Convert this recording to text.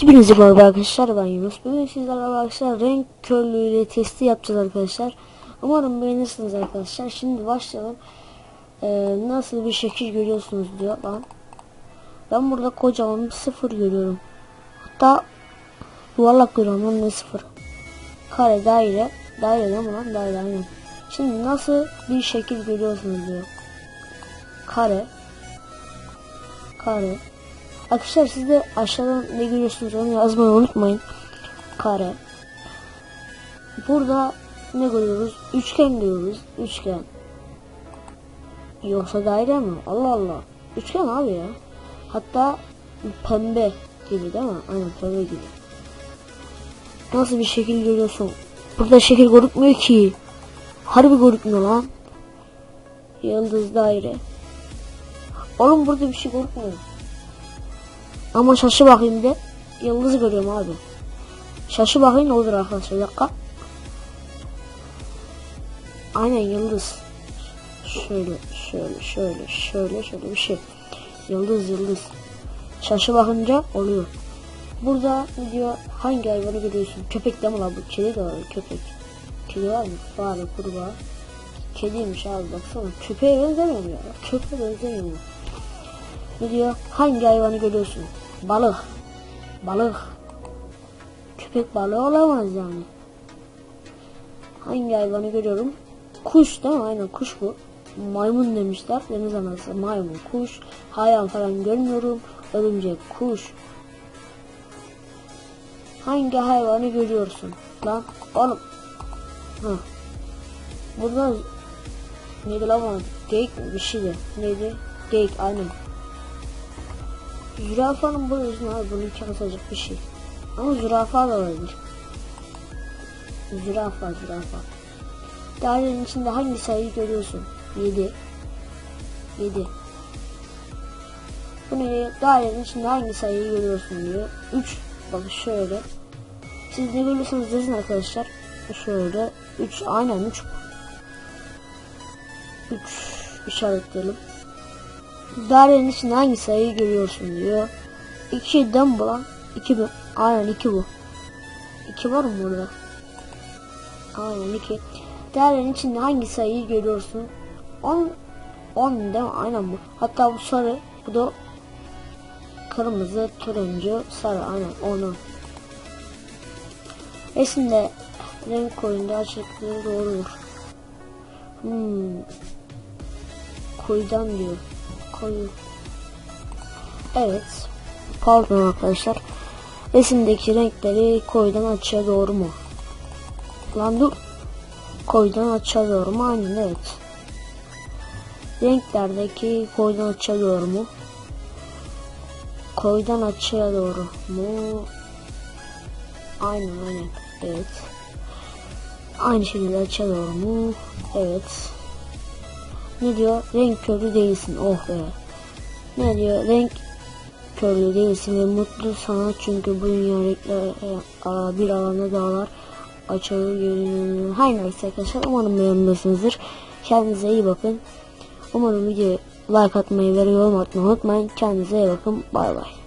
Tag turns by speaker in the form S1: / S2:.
S1: Hepinize merhaba arkadaşlar ben Yunus. Bugün sizlerle arkadaşlar renk körlüğüyle testi yapacağız arkadaşlar. Umarım beğenirsiniz arkadaşlar. Şimdi başlayalım. Ee, nasıl bir şekil görüyorsunuz diyor lan. Ben burada kocaman bir sıfır görüyorum. Hatta yuvarlak görüyorum lan ne sıfır. Kare daire. Daire değil mi lan? Daire aynen. Şimdi nasıl bir şekil görüyorsunuz diyor. Kare. Kare. Arkadaşlar siz de aşağıdan ne görüyorsunuz onu yazmayı unutmayın. Kare. Burada ne görüyoruz? Üçgen görüyoruz. Üçgen. Yoksa daire mi? Allah Allah. Üçgen abi ya. Hatta pembe gibi değil mi? Aynen pembe gibi. Nasıl bir şekil görüyorsun? Burada şekil görükmüyor ki. Harbi görükmüyor lan. Yıldız daire. Oğlum burada bir şey görükmüyor. Ama şaşı bakayım de yıldız görüyorum abi. Şaşı bakayım ne olur arkadaşlar bir dakika. Aynen yıldız. Şöyle şöyle şöyle şöyle şöyle bir şey. Yıldız yıldız. Şaşı bakınca oluyor. Burada ne diyor hangi hayvanı görüyorsun? Köpek değil mi lan bu? Kedi de var köpek. Kedi var mı? Fare, kurbağa. Kediymiş abi baksana. Köpeğe benzemiyor ya? Köpeğe benzemiyor? Ne diyor? Hangi hayvanı görüyorsun? Balık. Balık. Köpek balığı olamaz yani. Hangi hayvanı görüyorum? Kuş değil mi? Aynen kuş bu. Maymun demişler. Deniz anası maymun, kuş. Hayvan falan görmüyorum. Örümcek, kuş. Hangi hayvanı görüyorsun? Lan oğlum. Hah. Burada neydi lan bu? Geyik bir şeydi. Neydi? Geyik aynen. Zürafanın bu uzun bunu kasacak bir şey. Ama zürafa da olabilir. Zürafa zürafa. Dairenin içinde hangi sayıyı görüyorsun? 7. 7. Bu ne? Dairenin içinde hangi sayıyı görüyorsun diyor. 3. Bak şöyle. Siz ne görüyorsunuz yazın arkadaşlar. Şöyle. 3. Aynen 3. 3 işaretleyelim. Dairenin içinde hangi sayıyı görüyorsun diyor. 2 değil mi bu lan? 2 mi? Aynen 2 bu. 2 var mı burada? Aynen 2. Dairenin içinde hangi sayıyı görüyorsun? 10 10 değil mi? Aynen bu. Hatta bu sarı. Bu da kırmızı, turuncu, sarı. Aynen onu. Resimde renk koyunda açıklığı doğrudur. Hmm. Koyudan diyor. Koyu. Evet. Pardon arkadaşlar. Resimdeki renkleri koyudan açığa doğru mu? Lan dur. Koyudan açığa doğru mu? Aynen evet. Renklerdeki koyudan açığa doğru mu? Koyudan açığa doğru mu? Aynen aynen. Evet. Aynı şekilde açığa doğru mu? Evet. Ne diyor? Renk körü değilsin. Oh be. Ne diyor? Renk körlü değilsin ve mutlu sana çünkü bu dünya renkler bir alanda dağlar açığı görünüyor. Her neyse arkadaşlar umarım beğenmişsinizdir. Kendinize iyi bakın. Umarım videoya like atmayı ve yorum atmayı unutmayın. Kendinize iyi bakın. Bay bay.